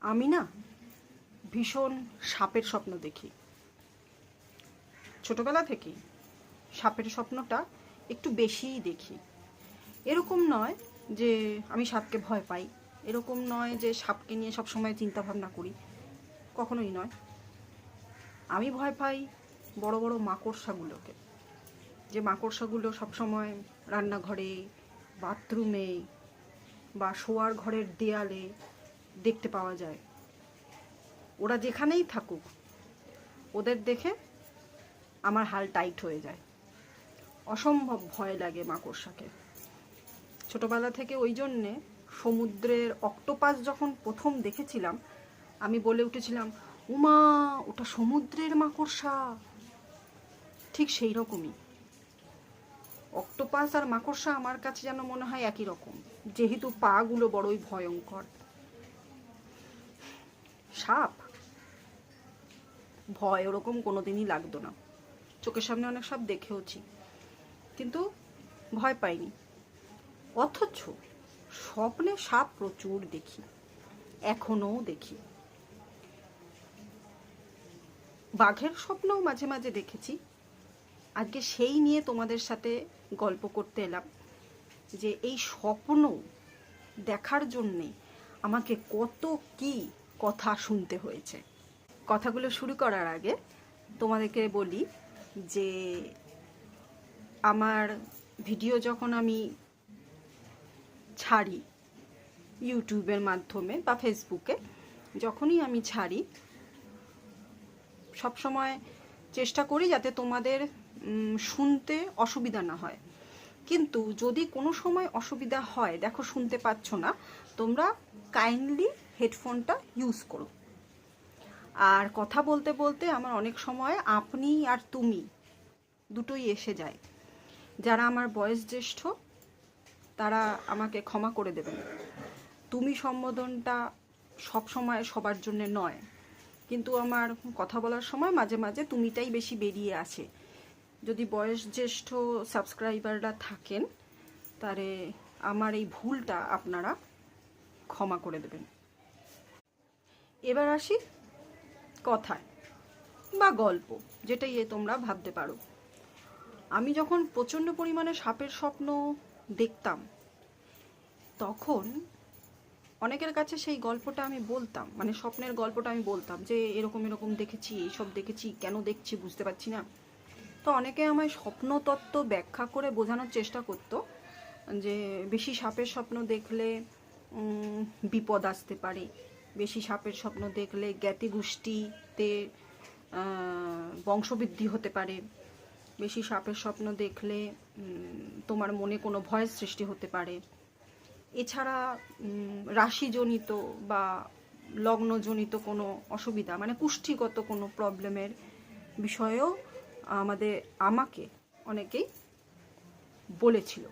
আমি না ভীষণ সাপের স্বপ্ন দেখি। ছোটবেলা থেকেই সাপের স্বপ্নটা একটু বেশিই দেখি। এরকম নয় যে আমি সাপকে ভয় পাই। এরকম নয় যে সাপকে নিয়ে সবসময় চিন্তা ভাবনা করি। কখনোই নয়। আমি ভয় পাই বড় বড় মাকড়সাগুলোকে। যে মাকড়সাগুলো সবসময় রান্নাঘরে, বাথরুমে বা শোয়ার ঘরের দেয়ালে দেখতে পাওয়া যায়। ওরা যেখানেই থাকুক, ওদের দেখে আমার হাল টাইট হয়ে যায়। অসম্ভব ভয় লাগে মাকড়সাকে। ছোটবেলা থেকে ওই জন্যে সমুদ্রের অক্টোপাস যখন প্রথম দেখেছিলাম, আমি বলে উঠেছিলাম, উমা, ওটা সমুদ্রের মাকড়সা। ঠিক সেই রকমই অক্টোপাস আর মাকড়সা আমার কাছে যেন মনে হয় একই রকম। যেহেতু পাগুলো বড়ই ভয়ঙ্কর। সাপ ভয়, ওরকম কোনোদিনই লাগতো না। চোখের সামনে অনেক সাপ দেখেওছি, কিন্তু ভয় পাইনি। অথচ স্বপ্নে সাপ প্রচুর দেখি, এখনও দেখি। বাঘের স্বপ্নও মাঝে মাঝে দেখেছি। আজকে সেই নিয়ে তোমাদের সাথে গল্প করতে এলাম, যে এই স্বপ্ন দেখার জন্যে আমাকে কত কি কথা শুনতে হয়েছে। কথাগুলো শুরু করার আগে তোমাদেরকে বলি যে, আমার ভিডিও যখন আমি ছাড়ি ইউটিউবের মাধ্যমে বা ফেসবুকে, যখনই আমি ছাড়ি, সবসময় চেষ্টা করি যাতে তোমাদের শুনতে অসুবিধা না হয়। কিন্তু যদি কোনো সময় অসুবিধা হয়, দেখো শুনতে পাচ্ছ না, তোমরা কাইন্ডলি হেডফোনটা ইউজ করো। আর কথা বলতে বলতে আমার অনেক সময় আপনি আর তুমি দুটোই এসে যায়। যারা আমার বয়স জ্যেষ্ঠ, তারা আমাকে ক্ষমা করে দেবেন। তুমি সম্বোধনটা সব সময় সবার জন্য নয়, কিন্তু আমার কথা বলার সময় মাঝে মাঝে তুমিটাই বেশি বেরিয়ে আসে। যদি বয়স জ্যেষ্ঠ সাবস্ক্রাইবাররা থাকেন তাহলে আমার এই ভুলটা আপনারা ক্ষমা করে দেবেন। এবার আসি কথায় বা গল্প, যেটাই এ তোমরা ভাবতে পারো। আমি যখন প্রচণ্ড পরিমাণে সাপের স্বপ্ন দেখতাম, তখন অনেকের কাছে সেই গল্পটা আমি বলতাম মানে স্বপ্নের গল্পটা আমি বলতাম যে এরকম এরকম দেখেছি, এইসব দেখেছি, কেন দেখছি বুঝতে পারছি না। তো অনেকে আমায় স্বপ্নতত্ত্ব ব্যাখ্যা করে বোঝানোর চেষ্টা করতো, যে বেশি সাপের স্বপ্ন দেখলে বিপদ আসতে পারে, বেশি সাপের স্বপ্ন দেখলে জ্ঞাতি গোষ্ঠীতে বংশবৃদ্ধি হতে পারে, বেশি সাপের স্বপ্ন দেখলে তোমার মনে কোনো ভয়ের সৃষ্টি হতে পারে। এছাড়া রাশিজনিত বা লগ্নজনিত কোনো অসুবিধা মানে কুষ্ঠিগত কোনো প্রবলেমের বিষয়েও আমাদের, আমাকে অনেকেই বলেছিল।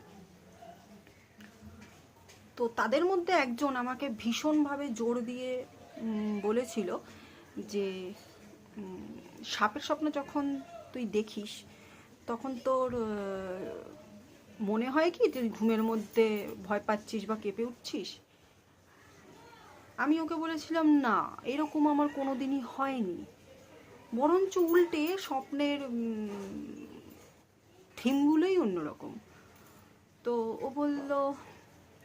তো তাদের মধ্যে একজন আমাকে ভীষণভাবে জোর দিয়ে বলেছিল যে সাপের স্বপ্ন যখন তুই দেখিস, তখন তোর মনে হয় কি তুই ঘুমের মধ্যে ভয় পাচ্ছিস বা কেঁপে উঠছিস? আমি ওকে বলেছিলাম, না, এরকম আমার কোনো দিনই হয়নি। বরঞ্চ উল্টে স্বপ্নের থিমগুলোই অন্যরকম। তো ও বলল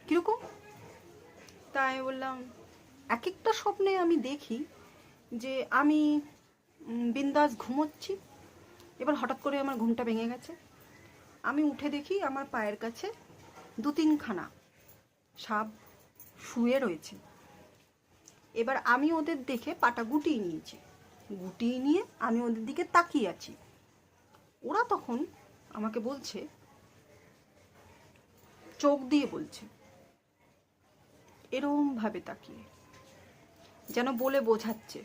কীরকম তাই বললাম এক একটা স্বপ্নে আমি দেখি যে আমি বিন্দাস ঘুমোচ্ছি। এবার হঠাৎ করে আমার ঘুমটা ভেঙে গেছে। আমি উঠে দেখি আমার পায়ের কাছে দু তিনখানা সাপ শুয়ে রয়েছে। এবার আমি ওদের দেখে পাটা গুটিয়ে নিয়েছি। গুটিয়ে নিয়ে আমি ওদের দিকে তাকিয়ে আছি। ওরা তখন আমাকে বলছে, চোখ দিয়ে বলছে, এরম ভাবে তাকিয়ে, যেন বলে বোঝাচ্ছে।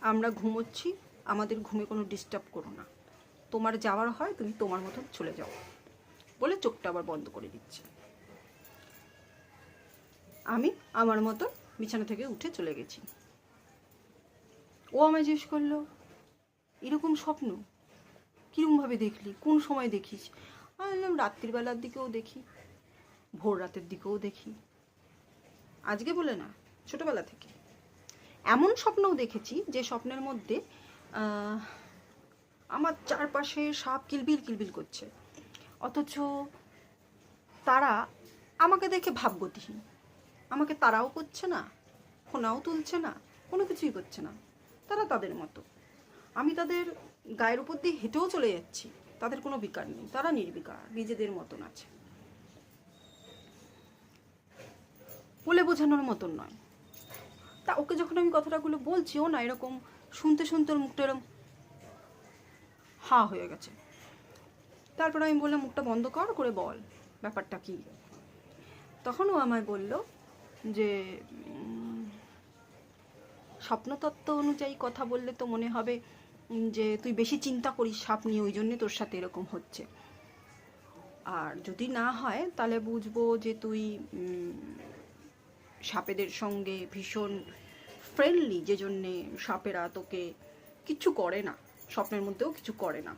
আমরা ঘুমোচ্ছি, আমাদের ঘুমে কোনো ডিস্টার্ব করো না। তোমার যাওয়ার হয়, তুমি তোমার মতন চলে যাও। বলে চোখটা আবার বন্ধ করে দিচ্ছে। আমি আমার মতন বিছানা থেকে উঠে চলে গেছি। ও আমায় জিজ্ঞেস করল, এরকম স্বপ্ন? কীরকমভাবে দেখলি? কোন সময় দেখিস? আমি বললাম রাত্রিবেলার দিকেও দেখি, ভোর রাতের দিকেও দেখি। আজকে বলে না, ছোটবেলা থেকে। এমন স্বপ্নও দেখেছি যে স্বপ্নের মধ্যে আমার চারপাশে সাপ কিলবিল কিলবিল করছে। অথচ তারা আমাকে দেখে ভাবগতিহীন আমাকে তারাও করছে না ফোনাও তুলছে না, কোনো কিছুই করছে না। তারা তাদের মতো। আমি তাদের গায়ের উপর দিয়ে হেঁটেও চলে যাচ্ছি। তাদের কোনো বিকার নেই। তারা নির্বিকার, নিজেদের মতন আছে। বলে বোঝানোর মতন নয়। তা ওকে যখন আমি কথাটাগুলো বলছি ও না, এরকম শুনতে শুনতে ওর মুখটা এরকম হা হয়ে গেছে। তারপর আমি বললাম, মুখটা বন্ধ কর, করে বল। ব্যাপারটা কি? তখন ও আমায় বলল যে স্বপ্নতত্ত্ব অনুযায়ী কথা বললে তো মনে হবে যে তুই বেশি চিন্তা করিস সাপ নিয়ে, ওই জন্যে তোর সাথে এরকম হচ্ছে। আর যদি না হয়, তাহলে বুঝব যে তুই সাপেদের সঙ্গে ভীষণ ফ্রেন্ডলি যে জন্যে সাপেরা তোকে কিছু করে না, স্বপ্নের মধ্যেও কিছু করে না।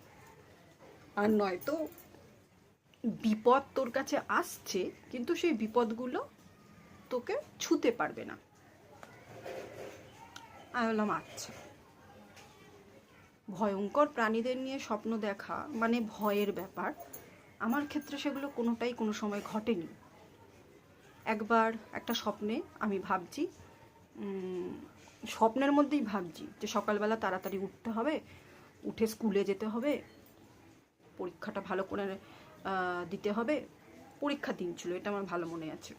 আর নয়তো বিপদ তোর কাছে আসছে, কিন্তু সেই বিপদগুলো তোকে ছুতে পারবে না। আমি বললাম আচ্ছা। ভয়ঙ্কর প্রাণীদের নিয়ে স্বপ্ন দেখা মানে ভয়ের ব্যাপার। আমার ক্ষেত্রে সেগুলো কোনোটাই কোনো সময় ঘটেনি। একবার একটা স্বপ্নে আমি ভাবছি স্বপ্নের মধ্যেই ভাবছি যে সকালবেলা তাড়াতাড়ি উঠতে হবে, উঠে স্কুলে যেতে হবে, পরীক্ষাটা ভালো করে দিতে হবে। পরীক্ষা দিন ছিল, এটা আমার ভালো মনে আছে।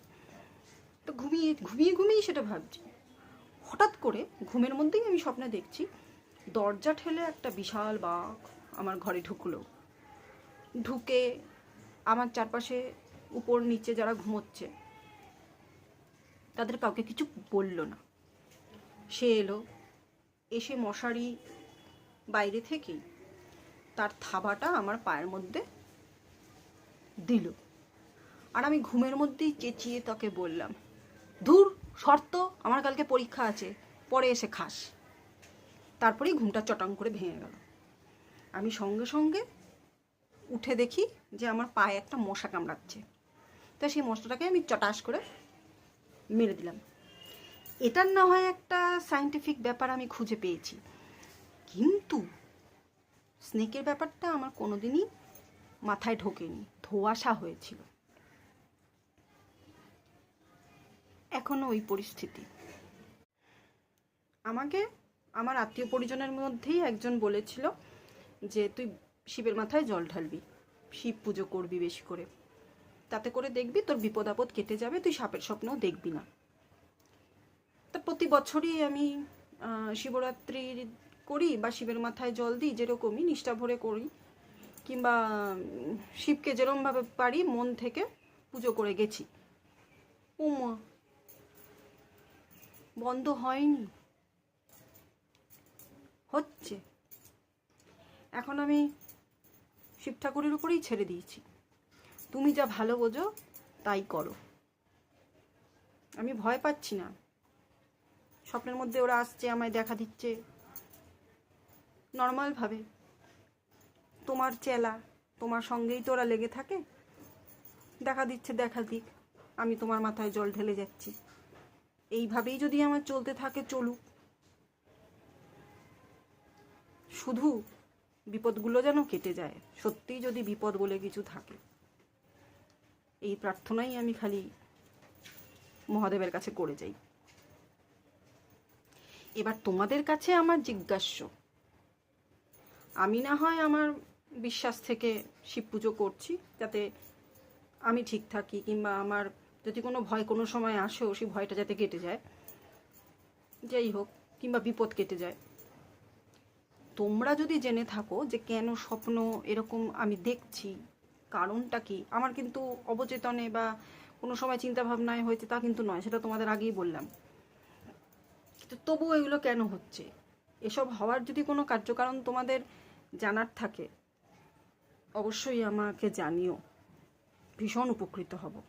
তো ঘুমিয়ে ঘুমিয়ে ঘুমিয়ে সেটা ভাবছি। হঠাৎ করে ঘুমের মধ্যেই আমি স্বপ্নে দেখছি, দরজা ঠেলে একটা বিশাল বাঘ আমার ঘরে ঢুকলো। ঢুকে আমার চারপাশে উপর নিচে যারা ঘুমোচ্ছে, তাদের কাউকে কিছু বলল না। সে এলো, এসে মশারি বাইরে থেকেই তার থাবাটা আমার পায়ের মধ্যে দিল। আর আমি ঘুমের মধ্যেই চেঁচিয়ে তাকে বললাম ধুর, শর্ত, আমার কালকে পরীক্ষা আছে, পরে এসে খাস। তারপরেই ঘুমটা চটাং করে ভেঙে গেল। আমি সঙ্গে সঙ্গে উঠে দেখি যে আমার পায়ে একটা মশা কামড়াচ্ছে। তো সেই মশাটাকে আমি চটাস করে মেরে দিলাম। এটার না হয় একটা সাইন্টিফিক ব্যাপার আমি খুঁজে পেয়েছি। কিন্তু স্নেকের ব্যাপারটা আমার কোনোদিনই মাথায় ঢোকেনি, ধোয়াশা হয়েছিল। এখনও ওই পরিস্থিতি। আমাকে আমার আত্মীয় পরিজনের মধ্যেই একজন বলেছিল যে, তুই শিবের মাথায় জল ঢালবি, শিব পুজো করবি বেশি করে। তাতে করে দেখবি তোর বিপদ আপদ কেটে যাবে, তুই সাপের স্বপ্নও দেখবি না। তা প্রতি বছরই আমি শিবরাত্রি করি বা শিবের মাথায় জল দিই, যেরকমই নিষ্ঠা ভরে করি। কিংবা, শিবকে যেরকমভাবে পারি মন থেকে পুজো করে গেছি। উমা! বন্ধ হয়নি। হচ্ছে। এখন আমি শিব ঠাকুরের উপরেই ছেড়ে দিয়েছি। তুমি যা ভালো বোঝো, তাই করো। আমি ভয় পাচ্ছি না। স্বপ্নের মধ্যে ওরা আসছে, আমায় দেখা দিচ্ছে। নর্মালভাবে তোমার চেলা, তোমার সঙ্গেই তো ওরা লেগে থাকে। দেখা দিচ্ছে, দেখা দিক। আমি তোমার মাথায় জল ঢেলে যাচ্ছি। এইভাবেই যদি আমার চলতে থাকে, চলুক। শুধু বিপদগুলো যেন কেটে যায় সত্যিই যদি বিপদ বলে কিছু থাকে। এই প্রার্থনাই আমি খালি মহাদেবের কাছে করে যাই। এবার তোমাদের কাছে আমার জিজ্ঞাস্য, আমি না হয় আমার বিশ্বাস থেকে শিব পুজো করছি যাতে আমি ঠিক থাকি কিংবা আমার যদি কোনো ভয় কোনো সময় আসেও সেই ভয়টা যাতে কেটে যায়। যাই হোক, কিংবা বিপদ কেটে যায়। তোমরা যদি জেনে থাকো যে কেন স্বপ্ন এরকম আমি দেখছি, কারণটা কি? আমার কিন্তু অবচেতনে বা কোনো সময় চিন্তা ভাবনায় হয়েছে তা কিন্তু নয়, সেটা তোমাদের আগেই বললাম। কিন্তু তবুও এগুলো কেন হচ্ছে? এসব হওয়ার যদি কোনো কার্যকারণ তোমাদের জানার থাকে, অবশ্যই আমাকে জানিও। ভীষণ উপকৃত হব।